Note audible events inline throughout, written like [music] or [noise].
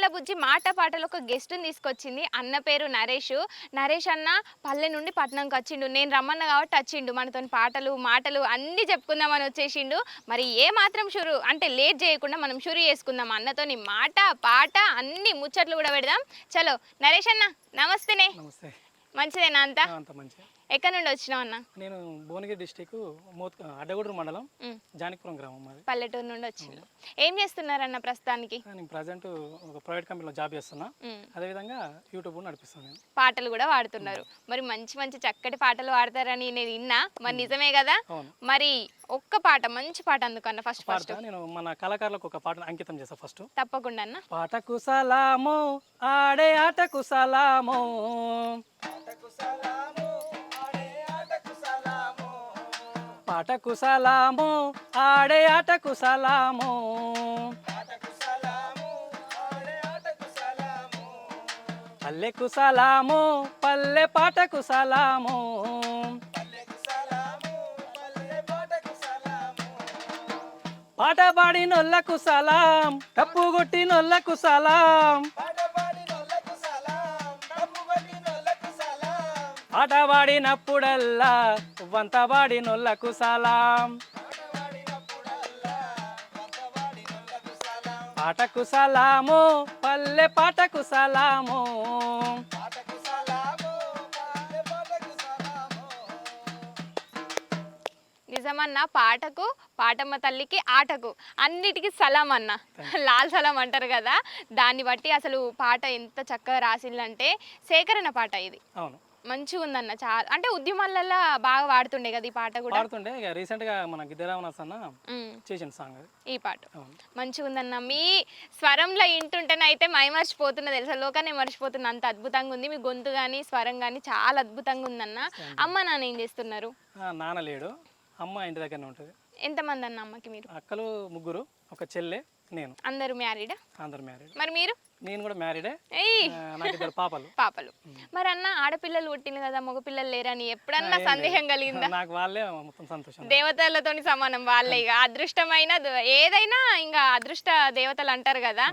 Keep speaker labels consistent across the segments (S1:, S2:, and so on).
S1: వెన్నెల బుజ్జి మాట పాటలు ఒక గెస్ట్ని తీసుకొచ్చింది. అన్న పేరు నరేష్. నరేష్ అన్న పల్లె నుండి పట్నంకి వచ్చిండు. నేను రమ్మన్న కాబట్టి వచ్చిండు. మనతో పాటలు మాటలు అన్నీ చెప్పుకుందామని వచ్చేసిండు. మరి ఏ మాత్రం షురు అంటే లేట్ చేయకుండా మనం షురు చేసుకుందాం. అన్నతోని మాట పాట అన్ని ముచ్చట్లు కూడా పెడదాం. చలో నరేష్ అన్న నమస్తేనే.
S2: నమస్తే.
S1: మంచిదేనా అంతా? ఎక్కడి నుండి వచ్చినావు అన్న?
S2: నేను భువనగిరి డిస్టిక్ మోత్ అడ్డగూడూరు మండలం జానకిపురం గ్రామం మాది.
S1: పల్లెటూరు నుండి వచ్చిండు ఏం చేస్తున్నారన్న ప్రస్తుతానికి?
S2: నేను ప్రజెంట్ ఒక ప్రైవేట్ కంపెనీలో జాబ్ చేస్తున్నా. అదేవిధంగా యూట్యూబ్ కూడా నడిపిస్తాను నేను.
S1: పాటలు కూడా వాడుతున్నారు మరి మంచి మంచి చక్కటి పాటలు పాడతారని నేను విన్నా. మరి నిజమే కదా? మరి ఒక్క పాట మంచి పాట అందుకన్న ఫస్ట్ ఫస్ట్.
S2: నేను మన కళాకారులకు ఒక పాటను అంకితం చేస్తా ఫస్ట్.
S1: తప్పకుండా అన్న.
S2: పాటకు సలాము ఆడే ఆటకు సలాము. పాటకు సలాము ఆడే ఆటకు సలాము పల్లెకు సలాము పల్లె పాటకు సలాము పాట పాడినొల్లకు సలాం తప్పు కొట్టినొల్లకు సలాం పాట పాడినప్పుడల్లా వంత పాడినొల్లకు సలాం. పాటకు సలాము పల్లె పాటకు సలాము.
S1: నిజమన్న పాటకు పాటమ్మ తల్లికి ఆటకు అన్నిటికీ సలాం అన్న. లాల్ సలాం అంటారు కదా దాన్ని బట్టి అసలు పాట ఎంత చక్కగా రాసిందంటే సేకరణ పాట ఇది.
S2: అవును.
S1: మంచిగా ఉందన్న. చాలా అంటే ఉద్యమాలల్లో బాగా వాడుతుండే కదా ఈ పాట కూడా?
S2: పాడుతుండే ఇక రీసెంట్గా మన గిద్దరామనాథ్ అన్న చేసిన సాంగ్
S1: ఈ పాట. మంచిగా ఉందన్న. మీ స్వరంలో ఇంటుంటేనైతే మై మర్చిపోతున్నా తెలుసా? లోకాన్ని మర్చిపోతున్నా. అంత అద్భుతంగా ఉంది. మీ గొంతు కానీ స్వరం కానీ చాలా అద్భుతంగా ఉందన్న. అమ్మ నాన్న ఏం చేస్తున్నారు?
S2: నాన్న లేడు. అమ్మ ఇంటి దగ్గరనే ఉంటుంది.
S1: ఎంతమంది అన్న అమ్మకి మీరు?
S2: అక్కలు ముగ్గురు ఒక చెల్లె నేను.
S1: అందరూ మ్యారీడా?
S2: అందరు మ్యారీడ్.
S1: మరి మీరు?
S2: నేను కూడా మ్యారీడే నాకు ఇద్దరు పాపలు.
S1: పాపలు. మరి అన్న ఆడపిల్లలు పుట్టింది కదా మగపిల్లలు లేరని ఎప్పుడన్నా సందేహం కలిగిందా? [laughs]
S2: నాకు వాళ్ళే మొత్తం సంతోషం.
S1: దేవతలతోని సమానం వాళ్ళే. ఇక అదృష్టమైన ఏదైనా ఇంకా అదృష్ట దేవతలు అంటారు కదా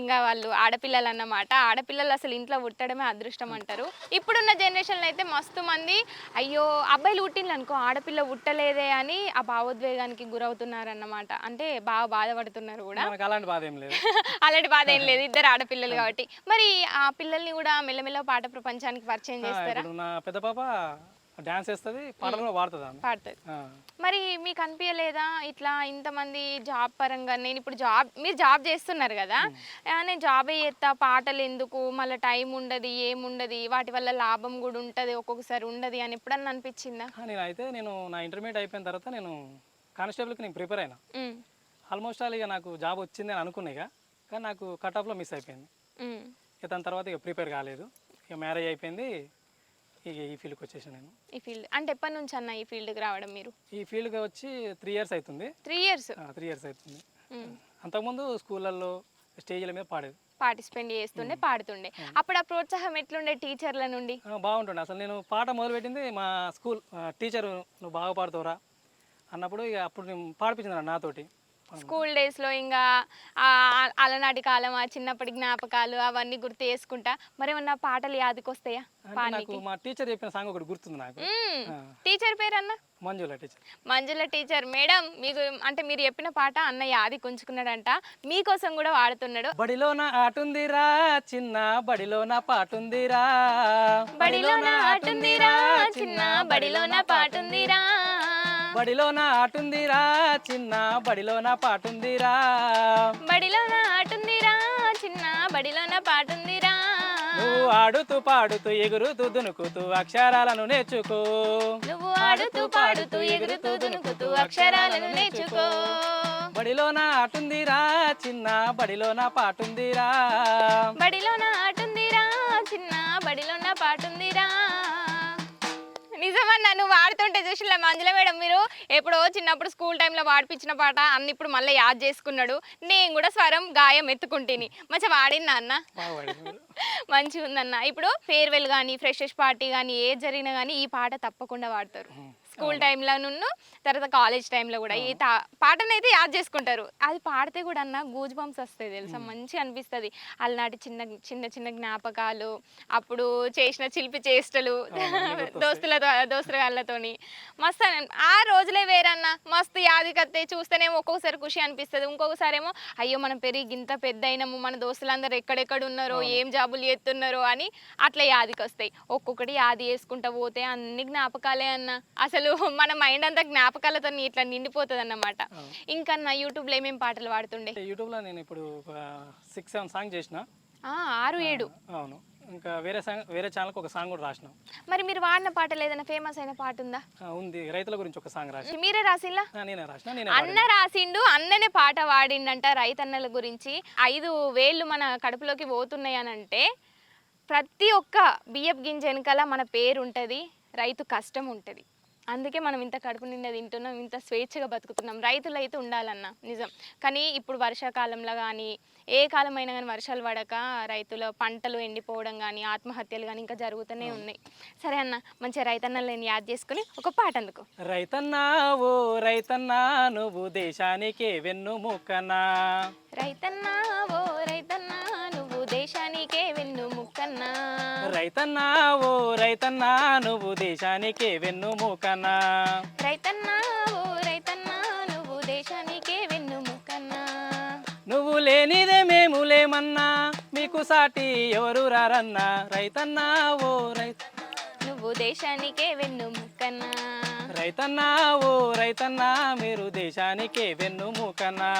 S1: ఇంకా వాళ్ళు ఆడపిల్లలు అన్నమాట. ఆడపిల్లలు అసలు ఇంట్లో పుట్టడమే అదృష్టం అంటారు. ఇప్పుడున్న జనరేషన్లో అయితే మస్తు మంది అయ్యో అబ్బాయిలు పుట్టిండ్రు అనుకో ఆడపిల్ల పుట్టలేదే అని ఆ భావోద్వేగానికి గురవుతున్నారు అన్నమాట అంటే బాగా బాధపడుతున్నారు కూడా.
S2: అలాంటి బాధ ఏం లేదు. [laughs]
S1: అలాంటి బాధ ఏం లేదు. ఇద్దరు ఆడపిల్లలు కాబట్టి. మరి ఆ పిల్లల్ని కూడా మెల్లమెల్ల పాట ప్రపంచానికి పరిచయం చేస్తారా?
S2: నా పెద్ద పాప డాన్స్ వేస్తుంది పాటలు కూడా పాడుతుంది
S1: పాడుతుంది. మరి మీకు అనిపించలేదా ఇట్లా ఇంతమంది జాబ్ పరంగా? నేను ఇప్పుడు జాబ్ మీరు జాబ్ చేస్తున్నారు కదా. నేను జాబ్ చేస్తా పాటలు ఎందుకు? మళ్ళీ టైం ఉండదు ఏముండదు? వాటి వల్ల లాభం కూడా ఉంటుంది ఒక్కొక్కసారి ఉండదు అని ఎప్పుడన్నా అనిపించిందా?
S2: నేను అయితే నేను నా ఇంటర్మీడియట్ అయిపోయిన తర్వాత నేను కానిస్టేబుల్కి నేను ప్రిపేర్ అయినా. ఆల్మోస్ట్ ఆల్ ఇక నాకు జాబ్ వచ్చింది అని అనుకున్నా ఇక కానీ నాకు కట్ ఆఫ్లో మిస్ అయిపోయింది. ఇక దాని తర్వాత ఇక ప్రిపేర్ కాలేదు. ఇక మ్యారేజ్ అయిపోయింది. ఇక ఈ ఫీల్డ్కి వచ్చేసాను నేను.
S1: ఈ ఫీల్డ్ అంటే ఎప్పటి నుంచి అన్న ఈ ఫీల్డ్కి రావడం మీరు?
S2: ఈ ఫీల్డ్కి వచ్చి త్రీ ఇయర్స్ అవుతుంది
S1: త్రీ ఇయర్స్
S2: త్రీ ఇయర్స్ అవుతుంది అంతకుముందు స్కూళ్ళల్లో స్టేజ్ల మీద పాడేది.
S1: పార్టిసిపేట్ చేస్తుండే పాడుతుండే. అప్పుడు ఆ ప్రోత్సాహం ఎట్లుండే టీచర్ల నుండి?
S2: బాగుంటుండే. అసలు నేను పాట మొదలుపెట్టింది మా స్కూల్ టీచర్ నువ్వు బాగా పాడుతావురా అన్నప్పుడు ఇక అప్పుడు నేను పాడిపించింది నాతోటి.
S1: స్కూల్ డేస్లో ఇంకా అలనాటి కాలం ఆ చిన్నప్పటి జ్ఞాపకాలు అవన్నీ గుర్తు చేసుకుంటా. మరి ఏమన్నా పాటలు యాదకొస్తాయా
S2: నాకు మా టీచర్ చెప్పిన సాంగ్ ఒకటి గుర్తుంది నాకు.
S1: Teacher పేరన్నా?
S2: Manjula teacher.
S1: Manjula teacher. Madam మీకు అంటే మీరు చెప్పిన పాట అన్న యాది కొంచుకున్నాడంట. మీకోసం కూడా వాడుతున్నాడు.
S2: బడిలోన ఆటుందిరా చిన్న బడిలోన పాటుందిరా.
S1: బడిలోన ఆటుందిరా చిన్న బడిలోన పాటుందిరా.
S2: బడిలోన ఆటుందిరా చిన్న బడిలోన పాటుందిరా.
S1: బడిలోన ఆటుందిరా చిన్న బడిలోన పాటుందిరా.
S2: నువ్వు ఆడుతూ పాడుతూ ఎగురుతూ దునుకుతూ అక్షరాలను నేర్చుకో.
S1: నువ్వు ఆడుతూ పాడుతూ ఎగురుతూ దునుకుతూ అక్షరాలను నేర్చుకో.
S2: బడిలోన ఆటుందిరా చిన్న బడిలోన పాటుందిరా.
S1: బడిలోన ఆటుందిరా చిన్న బడిలోన పాటుందిరా. నిజమన్నా నువ్వు వాడుతుంటే చూసిలా మంజుల మేడం మీరు? ఎప్పుడో చిన్నప్పుడు స్కూల్ టైంలో పాడిపించిన పాట అన్న ఇప్పుడు మళ్ళీ యాద్ చేసుకున్నాడు. నేను కూడా స్వరం గాయం ఎత్తుకుంటేని. మంచిగా వాడిందా అన్న. మంచిగా ఉందన్న ఇప్పుడు ఫేర్వెల్ కానీ ఫ్రెషర్స్ పార్టీ కానీ ఏ జరిగినా కానీ ఈ పాట తప్పకుండా వాడతారు. స్కూల్ టైంలో నున్ను తర్వాత కాలేజ్ టైంలో కూడా ఈ తా- పాటనైతే యాద్ చేసుకుంటారు. అది పాడితే కూడా అన్న గూజ్ బంప్స్ వస్తాయి తెలుసా? మంచిగా అనిపిస్తుంది. అలనాటి చిన్న చిన్న చిన్న జ్ఞాపకాలు అప్పుడు చేసిన చిలిపి చేష్టలు దోస్తులతో దోస్తుగాళ్ళతోని మస్తు అని- ఆ రోజులే వేరన్న. మస్తు యాదికత్తే చూస్తేనేమో ఒక్కొక్కసారి ఖుషి అనిపిస్తుంది. ఇంకొకసారి ఏమో అయ్యో మనం పెరిగి ఇంత పెద్ద అయినాము మన దోస్తులందరూ ఎక్కడెక్కడ ఉన్నారో ఏం జాబులు చేస్తున్నారో అని అట్లా యాదికి వస్తాయి ఒక్కొక్కటి యాది చేసుకుంటా పోతే అన్ని జ్ఞాపకాలే అన్న. అసలు మన మైండ్ అంతా జ్ఞాపకాలతో ఇట్లా నిండిపోతుంది అన్నమాట ఇంకన్నా యూట్యూబ్లో ఏమేం పాటలు పాడుతుండే?
S2: యూట్యూబ్లో నేను ఇప్పుడు సిక్స్ సెవెన్ సాంగ్ చేసిన.
S1: ఆరు ఏడు.
S2: అవును. ఇంకా వేరే సాంగ్ వేరే ఛానల్కి ఒక సాంగ్ కూడా రాసిన.
S1: మరి మీరు వాడిన పాటలు ఏదైనా ఫేమస్ అయిన పాట ఉందా?
S2: ఉంది. రైతుల గురించి ఒక సాంగ్ రాసిన.
S1: మీరే రాసిల్లా
S2: నేనే రాసిన. నేనే
S1: అన్న రాసిండు అన్ననే పాట వాడిండంట రైతన్నల గురించి. ఐదు వేళ్ళు మన కడుపులోకి పోతున్నాయి అని అంటే ప్రతి ఒక్క బియ్యపు గింజ వెనకాల మన పేరు ఉంటుంది రైతు కష్టం ఉంటుంది. అందుకే మనం ఇంత కడుపు నిండా తింటున్నాం ఇంత స్వేచ్ఛగా బతుకుతున్నాం. రైతులు అయితే ఉండాలన్న నిజం. కానీ ఇప్పుడు వర్షాకాలంలో కానీ ఏ కాలమైనా కానీ వర్షాలు పడక రైతుల పంటలు ఎండిపోవడం కానీ ఆత్మహత్యలు కానీ ఇంకా జరుగుతూనే ఉన్నాయి. సరే అన్న మంచిగా రైతన్నలను యాద్ చేసుకుని ఒక పాట అందుకో.
S2: రైతన్నా ఓ రైతన్నా నువ్వు దేశానికే వెన్ను ముక్కనా
S1: రైతన్నా ఓ రైతన్నా నువ్వు దేశానికే వెన్ను
S2: రైతన్నా. ఓ రైతన్నా నువ్వు దేశానికే వెన్ను ముక్కనా
S1: రైతన్నా ఓ రైతన్నా నువ్వు దేశానికే వెన్ను ముక్కన్నా
S2: నువ్వు లేనిదే మేము లేమన్నా మీకు సాటి ఎవరు రారన్నా. రైతన్నా ఓ రైత
S1: నువ్వు దేశానికే వెన్ను ముక్కన్నా
S2: రైతన్నా ఓ రైతన్నా మీరు దేశానికే వెన్ను ముక్కనా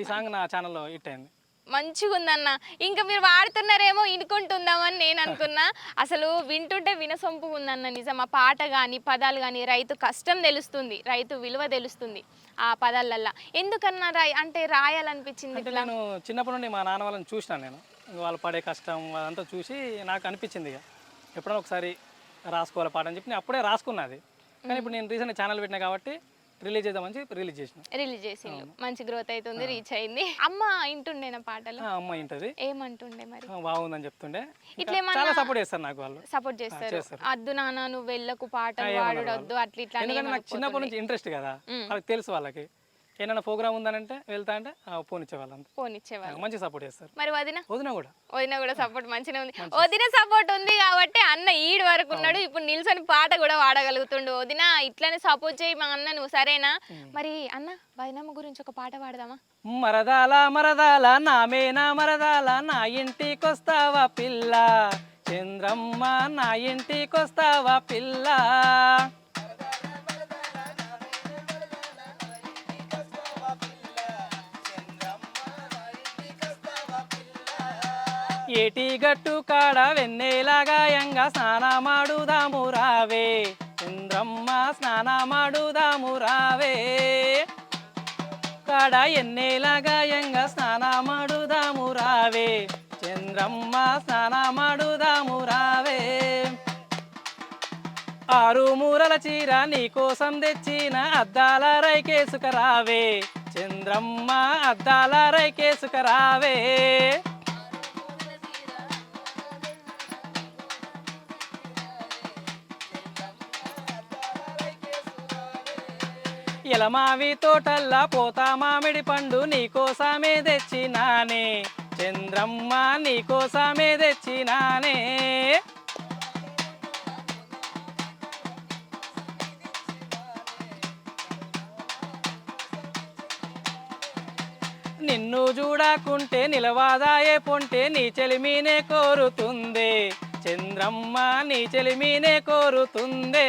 S2: ఈ సాంగ్ నా ఛానల్లో హిట్ అయింది.
S1: మంచిగా ఉందన్న ఇంకా మీరు వాడుతున్నారేమో ఇనుకుంటుందామని నేను అనుకున్నా. అసలు వింటుంటే వినసొంపుగా ఉందన్న నిజం. ఆ పాట కానీ పదాలు కానీ రైతు కష్టం తెలుస్తుంది. రైతు విలువ తెలుస్తుంది ఆ పదాలల్లా. ఎందుకన్నా రాయ్ అంటే రాయాలనిపించింది
S2: అంటే నేను చిన్నప్పటి నుండి మా నాన్న వాళ్ళని చూసినాను నేను. వాళ్ళు పడే కష్టం అదంతా చూసి నాకు అనిపించింది ఇక. ఎప్పుడైనా ఒకసారి రాసుకోవాలి పాట అని చెప్పి నేను అప్పుడే రాసుకున్నది కానీ ఇప్పుడు నేను రీసెంట్ ఛానల్ పెట్టినా కాబట్టి రిలీజ్ చేద్దామని చెప్పి రిలీజ్ చేసిన.
S1: రిలీజ్ చేసిండు. మంచి గ్రోత్ అవుతుంది రీచ్ అయింది. అమ్మ ఇంటుండేనా పాటలు.
S2: ఆ అమ్మాయి ఉంటుంది
S1: ఏమంటుండే మరి?
S2: ఆ, బాగుందని చెప్తుండే.
S1: ఇట్లా ఏమన్నా-
S2: చాలా సపోర్ట్ చేస్తారు నాకు వాళ్ళు.
S1: సపోర్ట్ చేస్తారు.
S2: చేస్తారు.
S1: అద్దు నాన్న నువ్వు వెళ్ళకు పాటలు వాడు వద్దు అట్లా ఇట్లా అని
S2: ఎందుకంటే నాకు చిన్నప్పటి నుంచి ఇంట్రెస్ట్ కదా. వాళ్ళకి తెలుసు వాళ్ళకి. ఏమైనా ప్రోగ్రామ్ ఉందనంటే వెళ్తా అంటే పోనిచ్చే వాళ్ళు అంతే
S1: ఫోన్ ఇచ్చేవాళ్ళు.
S2: మంచి సపోర్ట్ చేస్తారు.
S1: మరి వదిన?
S2: వదిన కూడా.
S1: వదిన కూడా సపోర్ట్ మంచిగా ఉంది. వదిన సపోర్ట్ ఉంది కాబట్టి అన్న ఈడు వరకు ఉన్నాడు. ఇప్పుడు నిల్చొని పాట కూడా వాడగలుగుతుండు వదిన ఇట్లనే సపోర్ట్ చేయి మా అన్న నువ్వు సరేనా మరి అన్న వదినమ్మ గురించి ఒక పాట పాడదామా?
S2: మరదాల మరదాల నామేనా మరదాల నా ఇంటికొస్తావా పిల్ల? చంద్రమ్మ నా ఇంటికొస్తావా పిల్ల? ఏటి గట్టు కాడ వెన్నెలాగాయంగా స్నానమాడుదాము రావే. చంద్రమ్మ స్నానమాడుదాము రావే. కాడ ఎన్నేలాగాయంగా స్నానమాడుదాము రావే. చంద్రమ్మ స్నానమాడుదాము రావే. ఆరు మూరల చీర నీకోసం తెచ్చిన అద్దాల రైకేసుకరావే చంద్రమ్మ అద్దాల రైకేసుక ఎలమావి తోటల్లా పోతా మామిడి పండు నీకోసమే తెచ్చినానే. చంద్రమ్మ నీకోసమే తెచ్చినానే. నిన్ను చూడకుంటే నిలవాదాయే పొంటే నీ చెలిమీనే కోరుతుంది. చంద్రమ్మ నీ చెలిమీనే కోరుతుందే.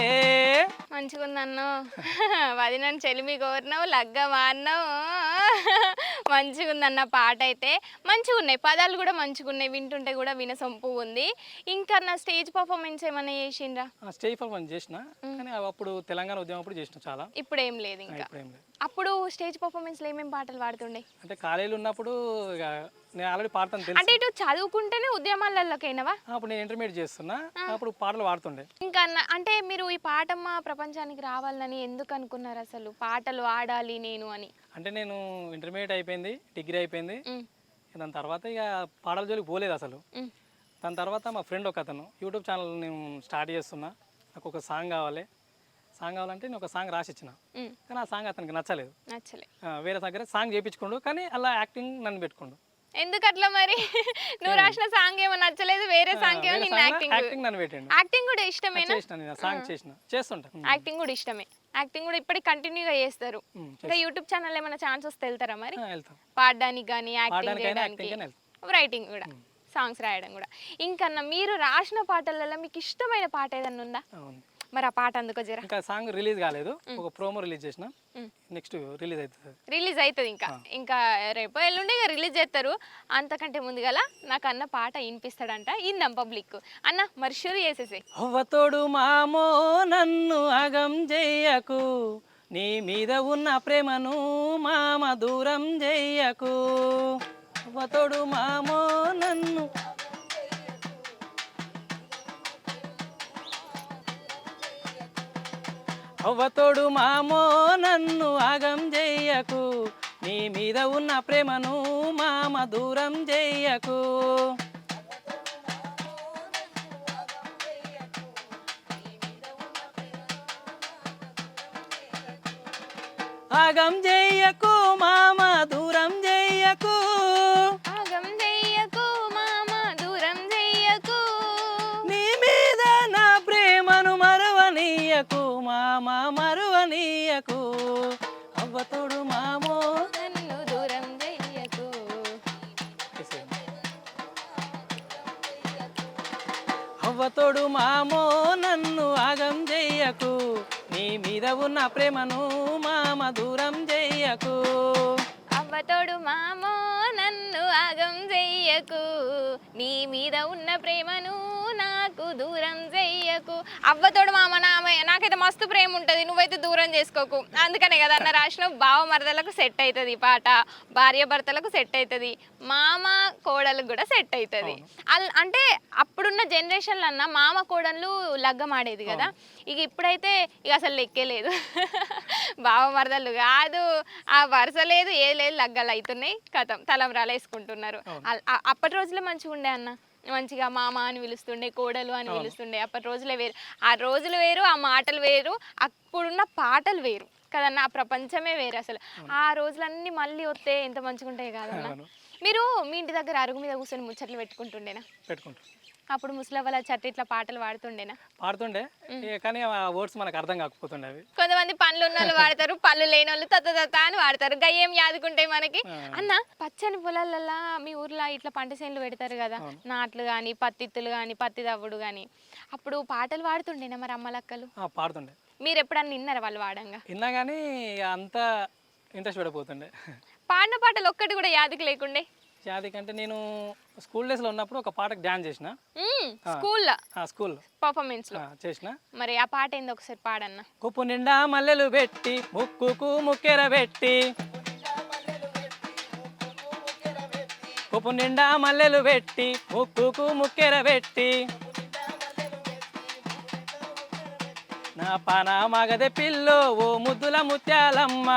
S1: మంచిగా ఉందన్న వదినని చెలిమి కోరినావు లగ్గ మారినావు. మంచిగా ఉందన్న పాట అయితే మంచిగా ఉన్నాయి పదాలు కూడా మంచిగా ఉన్నాయి వింటుంటే కూడా వినసొంపు ఉంది. ఇంకా నా స్టేజ్ పర్ఫార్మెన్స్ ఏమైనా చేసిండ్రా?
S2: ఆ స్టేజ్ పర్ఫార్మెన్స్ చేసిన కానీ అప్పుడు తెలంగాణ ఉద్యమం అప్పుడు చేసిన చాలా.
S1: ఇప్పుడు ఏం లేదు ఇంకా. అప్పుడు స్టేజ్ పర్ఫార్మెన్స్లో ఏమేమి పాటలు పాడుతుండే?
S2: అంటే కాలేజీలో ఉన్నప్పుడు నేను ఆల్రెడీ పాడతాను తెలుసు.
S1: అంటే ఇటు చదువుకుంటేనే ఉద్యమాలలోకైనవా?
S2: అప్పుడు నేను ఇంటర్మీడియట్ చేస్తున్నా. అప్పుడు పాటలు పాడుతుండే.
S1: ఇంకా అన్న- అంటే మీరు ఈ పాటమ్మ ప్రపంచానికి రావాలని ఎందుకు అనుకున్నారు అసలు? పాటలు ఆడాలి నేను అని.
S2: అంటే నేను ఇంటర్మీడియట్ అయిపోయింది డిగ్రీ అయిపోయింది.
S1: ఉమ్,
S2: దాని తర్వాత ఇక పాటల జోలికి పోలేదు అసలు.
S1: ఉమ్,
S2: దాని తర్వాత మా ఫ్రెండ్ ఒక అతను యూట్యూబ్ ఛానల్ నేను స్టార్ట్ చేస్తున్నా. నాకు ఒక సాంగ్ కావాలి. సాంగ్ కావాలంటే నేను ఒక సాంగ్ రాసి ఇచ్చిన.
S1: ఉమ్,
S2: కానీ ఆ సాంగ్ అతనికి నచ్చలేదు.
S1: నచ్చలే.
S2: ఆ, వేరే దగ్గర సాంగ్ చేయించుకోండు కానీ అలా యాక్టింగ్ నన్ను పెట్టుకోండు.
S1: ఎందుకు అట్లా మరి? నువ్వు రాసిన సాంగ్ ఏమో నచ్చలేదు వేరే సాంగ్ ఏమో నిన్న యాక్టింగ్
S2: యాక్టింగ్ నన్ను పెట్టిండు.
S1: యాక్టింగ్ కూడా ఇష్టమేనా?
S2: సాంగ్ చేసిన. చేస్తుంటా.
S1: యాక్టింగ్ కూడా ఇష్టమే. యాక్టింగ్ కూడా ఇప్పటికి కంటిన్యూగా చేస్తారు.
S2: ఉమ్,
S1: ఇంకా యూట్యూబ్ ఛానల్ ఏమైనా ఛాన్స్ వస్తే వెళ్తారా మరి? పాడడానికి కానీ యాక్టింగ్ చేయడానికి రైటింగ్ కూడా. సాంగ్స్ రాయడం కూడా. ఇంకన్నా మీరు రాసిన పాటలలో మీకు ఇష్టమైన పాట ఏదన్నా ఉందా? మరి ఆ పాట అందుకో జరా.
S2: ఇంకా సాంగ్ రిలీజ్ కాలేదు. ఒక ప్రోమో రిలీజ్ చేసిన. నెక్స్ట్ రిలీజ్ అవుతుంది
S1: రిలీజ్ అవుతుంది ఇంకా. ఇంకా రేపు ఎల్లుండి ఇక రిలీజ్ చేస్తారు. అంతకంటే ముందుగల నాకు అన్న పాట వినిపిస్తాడంట. ఇందాం పబ్లిక్. అన్న మరి షురు చేసేసి
S2: అవ్వతోడు మామో నన్ను అగం చెయ్యకు నీ మీద ఉన్న ప్రేమను మామ దూరం చెయ్యకు అవ్వతోడు మామో నన్ను అవ్వతోడు మామో నన్ను ఆగం చెయ్యకు నీ మీద ఉన్న ప్రేమను మామ దూరం చెయ్యకు ఆగం చెయ్యకు మామ దూరం చెయ్యకు మామ మరువనీయకు అవ్వతోడు మామో
S1: నన్ను దూరం చెయ్యకు.
S2: అవ్వతోడు మామో నన్ను ఆగం చెయ్యకు నీ మీద ఉన్న ప్రేమను మామ దూరం చెయ్యకు.
S1: అవ్వతోడు మామో నన్ను ఆగం చెయ్యకు. నీ మీద ఉన్న ప్రేమను నాకు దూరం చెయ్యకు. అవ్వతోడు మామ నా నాకైతే మస్తు ప్రేమ ఉంటుంది నువ్వైతే దూరం చేసుకోకు. అందుకనే కదా అన్న రాసిన బావ మరదలకు సెట్ అవుతుంది పాట. భార్య భర్తలకు సెట్ అవుతుంది మామ కోడలకు కూడా సెట్ అవుతుంది అల్ అంటే జనరేషన్లో అన్న మామ కోడళ్ళు లగ్గం ఆడేది కదా ఇక ఇప్పుడైతే ఇక అసలు లెక్కే లేదు. [laughs] బావ మరదలు కాదు. ఆ వరుస లేదు ఏ లేదు లగ్గలు అవుతున్నాయి కథం. తలంబ్రాలు వేసుకుంటున్నారు. అప్పటి రోజులే మంచిగా ఉండే అన్న. మంచిగా మామ అని పిలుస్తుండే కోడలు అని పిలుస్తుండే. అప్పటి రోజులే వేరు. ఆ రోజులు వేరు ఆ మాటలు వేరు అప్పుడున్న పాటలు వేరు. కదన్న ఆ ప్రపంచమే వేరు అసలు. ఆ రోజులన్నీ మళ్ళీ వస్తే ఎంత మంచిగా ఉంటాయి కదన్న. మీరు మీ ఇంటి దగ్గర అరుగు మీద కూర్చొని ముచ్చట్లు పెట్టుకుంటుండేనా?
S2: పెట్టుకుంటా.
S1: అప్పుడు ముసలవ్వల చట్ట ఇట్లా పాటలు పాడుతుండేనా?
S2: పాడుతుండే. కానీ ఆ వర్డ్స్ మనకు అర్థం కాకపోతుండే
S1: కొంతమంది పనులు ఉన్న వాళ్ళు [laughs] వాడతారు పళ్ళు లేని వాళ్ళు తత్త తత్త అని వాడతారు. గయ్యేం యాదుకుంటాయి మనకి? అన్న పచ్చని పొలాలల్లా మీ ఊర్లో ఇట్లా పంట చేనులు పెడతారు కదా? నాట్లు కానీ పత్తిత్తులు కానీ పత్తి దవ్వుడు కానీ అప్పుడు పాటలు పాడుతుండేనా మరి అమ్మలక్కలు?
S2: ఆ, పాడుతుండే.
S1: మీరు ఎప్పుడన్నా విన్నారా వాళ్ళు వాడంగా
S2: విన్నా కానీ అంత ఇంట్రెస్ట్ పడిపోతుండే.
S1: పాడిన పాటలు ఒక్కటి కూడా యాదికి లేకుండే?
S2: అది కంటే నేను స్కూల్ డేస్లో ఉన్నప్పుడు ఒక పాటకు డ్యాన్స్ చేసిన. ఆ, స్కూల్లో? పర్ఫార్మెన్స్లో? చేసిన.
S1: మరి ఆ పాట ఏందో ఒకసారి పాడన్న?
S2: కుప్పు నిండా మల్లెలు పెట్టి ముక్కుకు ముక్కెర పెట్టి. కుప్పు నిండా మల్లెలు పెట్టి ముక్కుకు ముక్కెర పెట్టి. నా పాన మగదే పిల్లో ఓ ముద్దుల ముత్యాలమ్మ.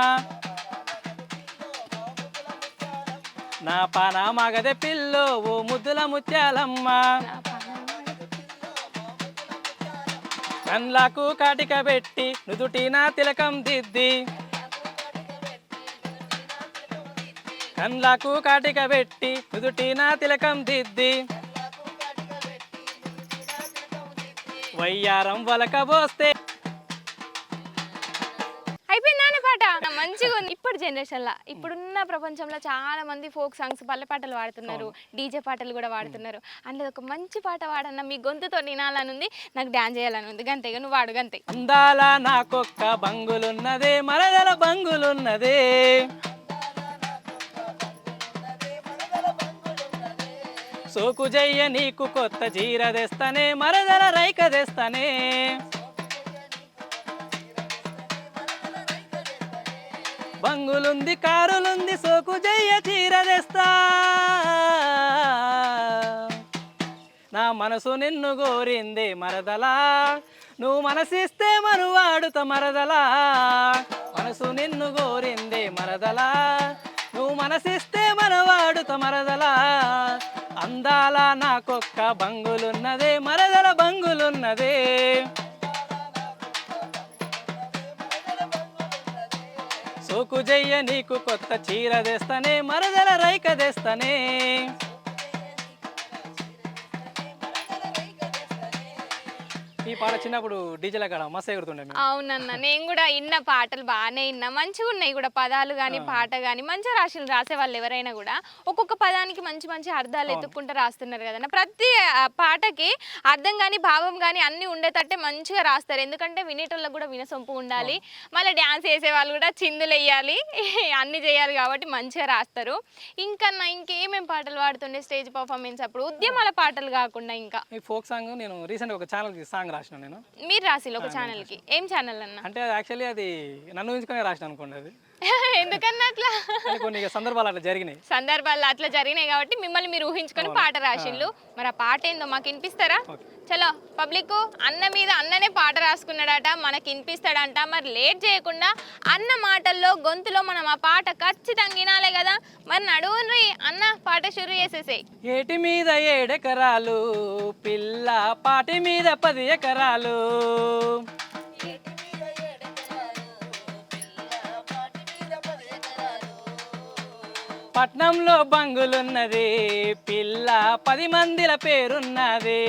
S2: నా పాన మగదే పిల్లో ఓ ముద్దుల ముత్యాలమ్మ.
S1: నా
S2: కన్లకు కాటిక పెట్టి నుదుటిన తిలకం దిద్ది. కన్లకు కాటిక పెట్టి నుదుటిన తిలకం దిద్ది. వయ్యారం వలకబోస్తే
S1: అయిపోయిందా అనే పాట మంచిగా ఉంది. ఇప్పుడు జనరేషన్ లా. ఇప్పుడున్న ప్రపంచంలో చాలా మంది ఫోక్ సాంగ్స్ పల్లె పాటలు వాడుతున్నారు. డీజే పాటలు కూడా వాడుతున్నారు. అందులో ఒక మంచి పాట వాడన్న మీ గొంతుతో వినాలని ఉంది నాకు డాన్స్ చేయాలని ఉంది గంతేగా నువ్వు వాడు గంతే.
S2: అందాల నాకొక్క బంగులున్నదే మరదల బంగులున్నదే. సోకు జయ్య నీకు కొత్త చీర తెస్తానే మరదల రైక తెస్తానే. బంగులుంది కారులుంది సోకు జయ్య తీరదేస్తా నా మనసు నిన్ను కోరింది మరదలా. నువ్వు మనసిస్తే మనువాడుత మరదలా. మనసు నిన్ను గోరింది మరదలా. నువ్వు మనసిస్తే మనవాడుత మరదలా. అందాల నాకొక్క బంగులున్నదే మరదల బంగులున్నదే. సోకు జయ్య నీకు కొత్త చీర తెస్తానే మరదల రైక తెస్తానే. ఈ పాట చిన్నప్పుడు డీజేల కాడ మస్తు ఎగురుతుండే మేము.
S1: అవునన్న నేను కూడా ఇన్న పాటలు బాగానే విన్నా మంచిగా ఉన్నాయి కూడా పదాలు కానీ పాట కానీ మంచిగా రాసి రాసే వాళ్ళు ఎవరైనా కూడా. ఒక్కొక్క పదానికి మంచి మంచి అర్థాలు ఎత్తుక్కుంటూ రాస్తున్నారు కదన్న. ప్రతి ఆ, పాటకి అర్థం కానీ భావం కానీ అన్ని ఉండేటట్టే మంచిగా రాస్తారు. ఎందుకంటే వినేటోళ్ళకి కూడా వినసొంపు ఉండాలి. మళ్ళీ డ్యాన్స్ చేసే వాళ్ళు కూడా చిందులు వేయాలి. [laughs] అన్ని చేయాలి కాబట్టి మంచిగా రాస్తారు. ఇంకా ఇంకేమేం పాటలు పాడుతుండే స్టేజ్ పర్ఫార్మెన్స్ అప్పుడు? ఉద్యమాల పాటలు కాకుండా ఇంకా.
S2: ఈ ఫోక్ సాంగ్ నేను రీసెంట్గా ఒక ఛానల్కి సాంగ్ రాసిన నేను?
S1: మీరు రాసిల్లు ఒక ఛానల్కి ఏం ఛానల్ అన్న?
S2: అంటే యాక్చువల్లీ అది నన్ను ఉంచుకొని రాసిన అనుకోండి అది. [laughs]
S1: ఎందుకన్నా అట్లా?
S2: కానీ కొన్ని సందర్భాలు అట్లా జరిగినాయి.
S1: సందర్భాలు అట్లా జరిగినాయి కాబట్టి మిమ్మల్ని మీరు ఊహించుకొని పాట రాసిల్లు మరి ఆ పాట ఏందో మాకు వినిపిస్తారా? చలో పబ్లిక్ అన్న మీద అన్ననే పాట రాసుకున్నాడట మనకి వినిపిస్తాడంట. మరి లేట్ చేయకుండా అన్న మాటల్లో గొంతులో మనం ఆ పాట ఖచ్చితంగా వినాలే కదా. మరి నడువుని అన్న పాట షురు చేసేసేయ్
S2: ఏటి మీద ఏడెకరాలు పిల్ల పాటి మీద పది ఎకరాలు. పట్నంలో బంగులున్నది. పిల్ల పది మందిల పేరున్నది.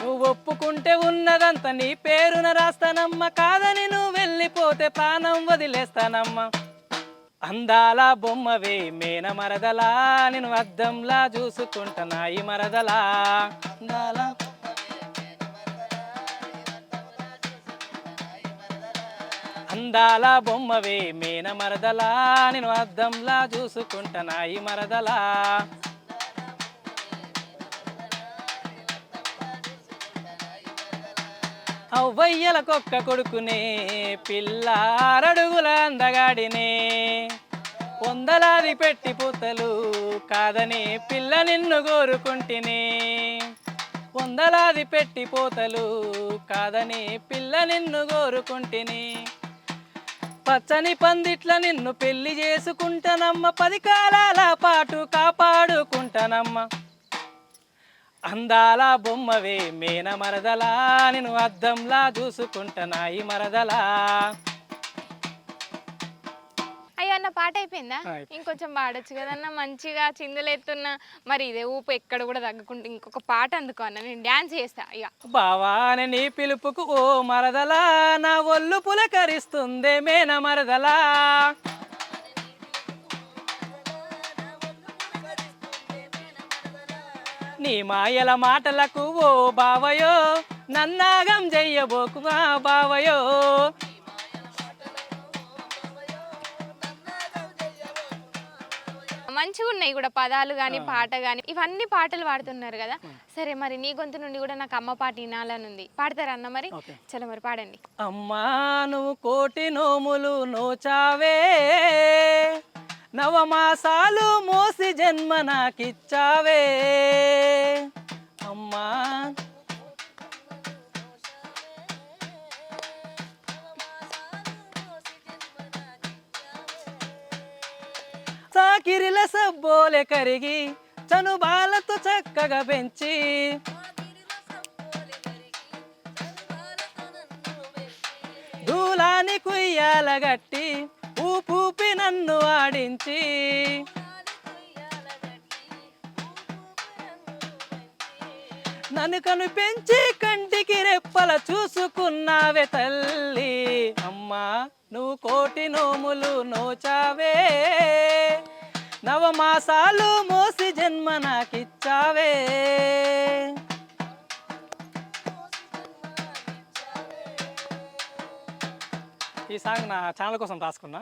S2: నువ్వు ఒప్పుకుంటే ఉన్నదంతా నీ పేరున రాస్తానమ్మ. కాదని నువ్వు వెళ్ళిపోతే ప్రాణం వదిలేస్తానమ్మ. అందాల బొమ్మవే మేన మరదలా నేను అద్దంలా చూసుకుంటున్నా ఈ మరదలా. అందాల అందాల బొమ్మవే మేన మరదలా నేను అద్దంలా చూసుకుంటున్నాయి ఈ మరదలా. అవ్వయ్యలకొక్క కొడుకునే పిల్ల అరడుగుల అందగాడినే. వందలాది పెట్టి పూతలు కాదని పిల్ల నిన్ను కోరుకుంటినే. వందలాది పెట్టి పోతలు కాదని పిల్ల నిన్ను కోరుకుంటిని. పచ్చని పందిట్ల నిన్ను పెళ్ళి చేసుకుంటానమ్మ. పది కాలాల పాటు కాపాడుకుంటానమ్మ. అందాల బొమ్మవే మేన మరదలా నేను అద్దంలా చూసుకుంటానా ఈ మరదలా.
S1: పాట అయిపోయిందా. ఇంకొంచెం పాడొచ్చు కదన్న మంచిగా చిందులెత్తున్న. మరి ఇదే ఊపు ఎక్కడ కూడా తగ్గకుండా ఇంకొక పాట అందుకో అన్న. నేను డ్యాన్స్ చేస్తా. ఇక
S2: బావాని నీ పిలుపుకు ఓ మరదలా. నా ఒళ్ళు పులకరిస్తుందే మేన మరదలా. నీ మాయల మాటలకు ఓ బావయో. నన్నాగం చెయ్యబోకు మా బావయో.
S1: మంచిగా ఉన్నాయి కూడా పదాలు కానీ పాట కానీ ఇవన్నీ పాటలు పాడుతున్నారు కదా. సరే మరి నీ గొంతు నుండి కూడా నాకు అమ్మ పాట వినాలని ఉంది పాడతారా అన్న మరి. చలో మరి పాడండి.
S2: అమ్మా నువ్వు కోటి నోములు నోచావే. నవమాసాలు మోసి జన్మ నాకిచ్చావే. అమ్మా కిరిల సబ్బోలే కరిగి చనుబాలతో చక్కగా పెంచి. దూలాని కుయ్యాలగట్టి ఊపూపి నన్ను ఆడించి. నన్ను కను పెంచి కంటికి రెప్పల చూసుకున్నావే తల్లి. అమ్మా నువ్వు కోటి నోములు నోచావే. నవమాసాలు మోసి జన్మ నాకిచ్చావే. ఈ సాంగ్ నా ఛానల్ కోసం రాసుకున్నా.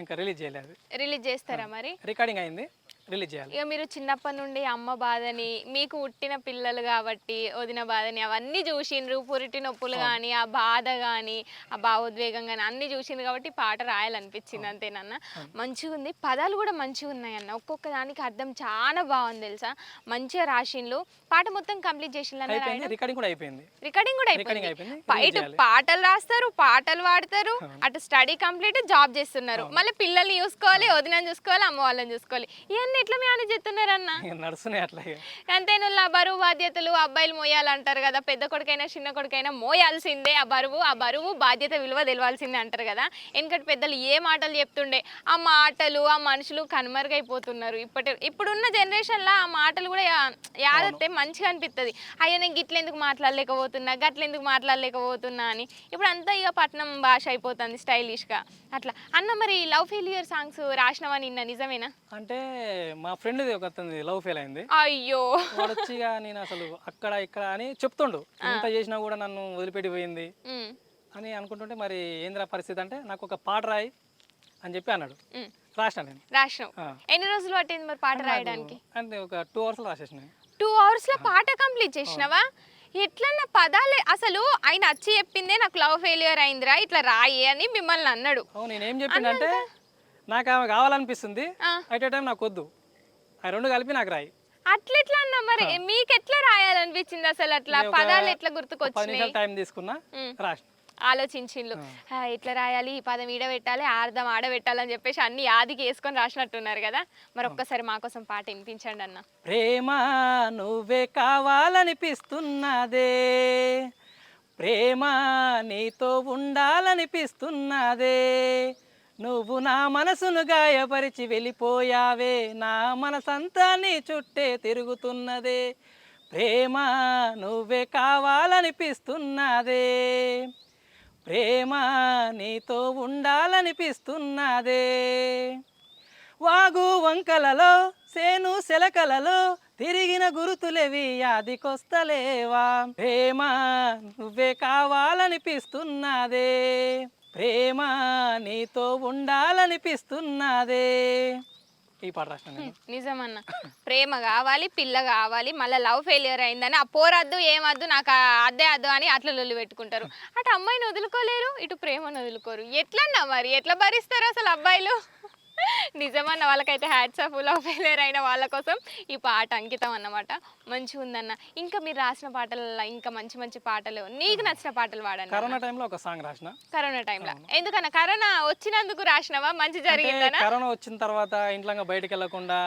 S2: ఇంకా రిలీజ్ చేయలేదు.
S1: రిలీజ్ చేస్తారా మరి?
S2: రికార్డింగ్ అయింది. రిలీజ్ చేయాలి.
S1: ఇక మీరు చిన్నప్పటి నుండి అమ్మ బాధని మీకు పుట్టిన పిల్లలు కాబట్టి వదిన బాధని అవన్నీ చూసిండ్రు. పురిటి నొప్పులు కానీ ఆ బాధ కానీ ఆ భావోద్వేగం కానీ అన్ని చూసిండ్రు కాబట్టి పాట రాయాలనిపించింది అంతేనన్న మంచిగా ఉంది. పదాలు కూడా మంచిగా ఉన్నాయన్న ఒక్కొక్క దానికి అర్థం చాలా బాగుంది తెలుసా? మంచిగా రాసిండ్లు పాట మొత్తం కంప్లీట్ చేసిండ్రు
S2: అయిపోయింది. రికార్డింగ్ కూడా అయిపోయింది.
S1: రికార్డింగ్ కూడా అయిపోయింది. బయట. పాటలు రాస్తారు పాటలు పాడతారు. అటు స్టడీ కంప్లీట్ జాబ్ చేస్తున్నారు. మళ్ళీ పిల్లల్ని చూసుకోవాలి వదినని చూసుకోవాలి అమ్మ వాళ్ళని చూసుకోవాలి. ఇవన్నీ ఎట్లా మేనేజ్ చేస్తున్నారన్న?
S2: ఇక నడుస్తున్నాయి అట్లా.
S1: అంతేనుల్లా బరువు బాధ్యతలు అబ్బాయిలు మోయాలంటారు కదా పెద్ద కొడుకైనా చిన్న కొడుకైనా మోయాల్సిందే ఆ బరువు ఆ బరువు బాధ్యత విలువ తెలవాల్సిందే అంటారు కదా. ఎందుకంటే పెద్దలు ఏ మాటలు చెప్తుండే ఆ మాటలు ఆ మనుషులు కనుమరుగైపోతున్నారు. ఇప్పటి ఇప్పుడున్న జనరేషన్లో ఆ మాటలు కూడా యా- యాదత్తే మంచిగా అనిపిస్తుంది అయ్యో నేను గిట్ల ఎందుకు మాట్లాడలేకపోతున్నా గట్ల ఎందుకు మాట్లాడలేకపోతున్నా అని. ఇప్పుడు అంతా ఇక పట్నం భాష అయిపోతుంది స్టైలిష్గా. అట్లా. అన్న మరి లవ్ ఫెయిలియర్ సాంగ్స్ రాసినవా నిన్న? నిజమేనా?
S2: అంటే మా ఫ్రెండ్ది ఒక లవ్ ఫెయిల్ అయింది.
S1: అయ్యో.
S2: వాడు వచ్చి ఇక నేను అసలు అక్కడ ఇక్కడ అని చెప్తుండు. ఎంత చేసినా కూడా నన్ను వదిలిపెట్టి పోయింది.
S1: ఉమ్,
S2: అని అనుకుంటుంటే మరి ఏందిరా పరిస్థితి అంటే నాకు ఒక పాట రాయి అని చెప్పి అన్నాడు.
S1: ఉమ్.
S2: రాసిన నేను.
S1: రాసినావు.
S2: ఆ.
S1: ఎన్ని రోజులు పట్టింది మరి పాట రాయడానికి?
S2: అంటే ఒక టూ అవర్స్లో రాసేసిన
S1: టూ అవర్స్లో పాట కంప్లీట్ చేసినావా? ఎట్లన్నా పదాలే. అసలు ఆయన వచ్చి చెప్పిందే నాకు లవ్ ఫెయిలియర్ అయిందిరా ఇట్లా రాయి అని మిమ్మల్ని అన్నాడు.
S2: అవును నేను ఏం చెప్పిండంటే నాకు ఆమె కావాలనిపిస్తుంది. అట్ టైం నాకు వద్దు. ఆ రెండు కలిపి నాకు రాయి.
S1: అట్లెట్లా అన్నా మరి? మీకు ఎట్లా రాయాలనిపించింది అసలు అట్లా? పదాలు ఎట్లా
S2: నిమిషాలు టైం తీసుకున్నా. రాసిన.
S1: ఆలోచించిండ్లు. ఆ, ఎట్లా రాయాలి? ఈ పదం ఈడ పెట్టాలి అర్థం ఆడ పెట్టాలని చెప్పేసి అన్ని ఆదికి వేసుకొని రాసినట్టున్నారు కదా. మరి ఒక్కసారి మా కోసం పాట వినిపించండి అన్న.
S2: ప్రేమ నువ్వే కావాలనిపిస్తున్నదే. ప్రేమ నీతో ఉండాలనిపిస్తున్నదే. నువ్వు నా మనసును గాయపరిచి వెళ్ళిపోయావే. నా మనసంతా నీ చుట్టే తిరుగుతున్నదే. ప్రేమ నువ్వే కావాలనిపిస్తున్నదే. ప్రేమ నీతో ఉండాలనిపిస్తున్నదే. వాగు వంకలలో సేను శలకలలో తిరిగిన గురుతులేవి యాదికొస్తలేవా ప్రేమ నువ్వే కావాలనిపిస్తున్నదే. ప్రేమ నీతో ఉండాలనిపిస్తున్నదే. ఈ పాట రాసిన నేను. [laughs]
S1: నిజమన్న. ప్రేమ కావాలి పిల్ల కావాలి మళ్ళీ లవ్ ఫెయిలియర్ అయిందని ఆ పోరద్దు ఏమద్దు నాకు అద్దే అద్దు అని అట్లా లొల్లి పెట్టుకుంటారు. అటు అమ్మాయిని వదులుకోలేరు ఇటు ప్రేమను వదులుకోరు. ఎట్లన్నా మరి ఎట్లా భరిస్తారు అసలు అబ్బాయిలు? నిజమన్న వాళ్ళకైతే హ్యాట్స్ ఆఫ్ లవ్ ఫెయిలియర్ అయిన వాళ్ళ కోసం ఈ పాట అంకితం అన్నమాట. మంచిగా ఉందన్న. ఇంకా మీరు రాసిన పాటలలో ఇంకా మంచి మంచి పాటలు నీకు నచ్చిన పాటలు వాడండి
S2: కరోనా టైంలో ఒక సాంగ్ రాసిన.
S1: కరోనా టైంలో ఎందుకన్నా? కరోనా వచ్చినందుకు రాసినవా? మంచి
S2: అంటే
S1: జరిగిందనా?
S2: కరోనా వచ్చిన తర్వాత ఇంట్లో బయటకు వెళ్ళకుండా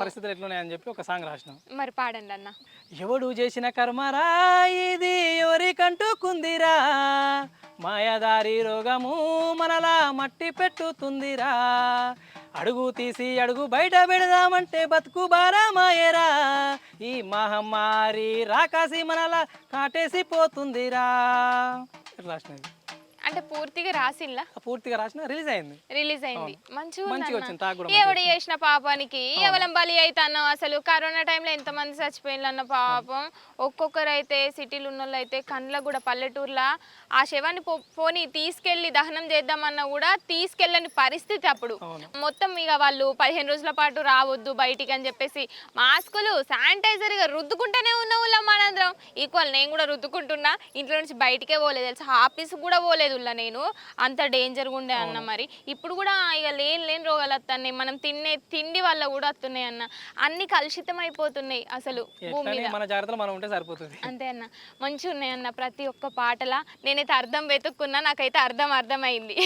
S2: పరిస్థితులు ఎట్లున్నాయని చెప్పి ఒక సాంగ్ రాసిన.
S1: మరి పాడండి అన్న.
S2: ఎవడు చేసిన కర్మరా ఇది ఎవరికంటుకుందిరా? మాయదారి రోగము మనలా మట్టి పెట్టుతుందిరా. అడుగు తీసి అడుగు బయట పెడదామంటే బతుకు బారామాయరా. ఈ మహమ్మారి రాకాసి మనలా కాటేసి పోతుందిరా. రాసినది?
S1: అంటే పూర్తిగా రాసిల్లా
S2: పూర్తిగా రాసిన రిలీజ్ అయింది.
S1: రిలీజ్ అయింది. మంచిగా.
S2: వచ్చింది తాకు కూడా
S1: ఎవడు చేసిన పాపానికి? ఎవలం బలి అవుతాన్నాం అసలు కరోనా టైంలో ఎంతమంది చచ్చిపోయిన అన్న పాపం. ఒక్కొక్కరు అయితే సిటీలు ఉన్న వాళ్ళు అయితే కండ్ల కూడా పల్లెటూర్ల ఆ శవాన్ని పోని తీసుకెళ్ళి దహనం చేద్దామన్నా కూడా తీసుకెళ్ళని పరిస్థితి అప్పుడు. మొత్తం ఇక వాళ్ళు పదిహేను రోజుల పాటు రావద్దు బయటికి అని చెప్పేసి మాస్కులు శానిటైజర్ ఇక రుద్దుకుంటూనే ఉన్న వాళ్ళం మనందరం. ఈక్వల్ నేను కూడా రుద్దుకుంటున్నా. ఇంట్లో నుంచి బయటికే పోలేదు. తెలుసా? ఆఫీస్ కూడా పోలేదు. ఉల్లా నేను? అంత డేంజర్గా ఉండే అన్న మరి. ఇప్పుడు కూడా ఇక లేని లేని రోగాలు వస్తున్నాయి మనం తినే తిండి వల్ల కూడా వస్తున్నాయి అన్న. అన్ని కలుషితం అయిపోతున్నాయి అసలు భూమి
S2: మన జాగ్రత్తలు మనం ఉంటే సరిపోతుంది.
S1: అంతే అన్న. మంచిగా ఉన్నాయి అన్న ప్రతి ఒక్క పాటల. నేనైతే అర్థం వెతుక్కున్నా నాకైతే అర్థం అర్థమైంది.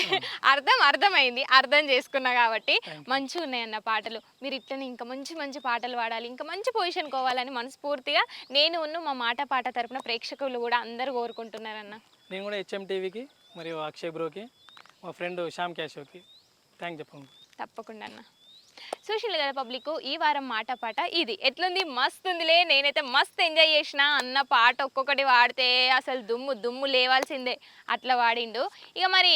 S1: అర్థం అర్థమైంది. అర్థం చేసుకున్నా కాబట్టి మంచిగా ఉన్నాయి అన్న పాటలు. మీరు ఇట్లనే ఇంకా మంచి మంచి పాటలు పాడాలి. ఇంకా మంచి పొజిషన్ కోవాలని మనస్ఫూర్తిగా నేను ఉన్న మా మాట పాట తరపున ప్రేక్షకులు కూడా అందరూ కోరుకుంటున్నారన్న.
S2: నేను కూడా హెచ్ఎం టీవీకి మరియు అక్షయ్ బ్రోకి మా ఫ్రెండ్ శ్యామ్ క్యాషోకి థ్యాంక్ చెప్పండి
S1: తప్పకుండా అన్న. చూసిండు కదా పబ్లిక్ ఈ వారం మాట పాట ఇది. ఎట్లుంది? మస్తు ఉందిలే నేనైతే మస్తు ఎంజాయ్ చేసిన. అన్న పాట ఒక్కొక్కటి వాడితే అసలు దుమ్ము దుమ్ము లేవాల్సిందే. అట్లా వాడిండు. ఇక మరి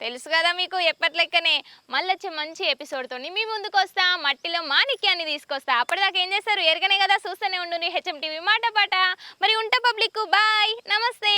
S1: తెలుసు కదా మీకు ఎప్పట్లెక్కనే. మళ్ళొచ్చే మంచి ఎపిసోడ్తో మీ ముందుకు వస్తా. మట్టిలో మాణిక్యాన్ని తీసుకొస్తా. అప్పటిదాకా ఏం చేస్తారు? ఎరగనే కదా చూస్తూనే ఉండు హెచ్ఎం టీవీ మాట పాట. మరి ఉంటా పబ్లిక్ బాయ్. నమస్తే.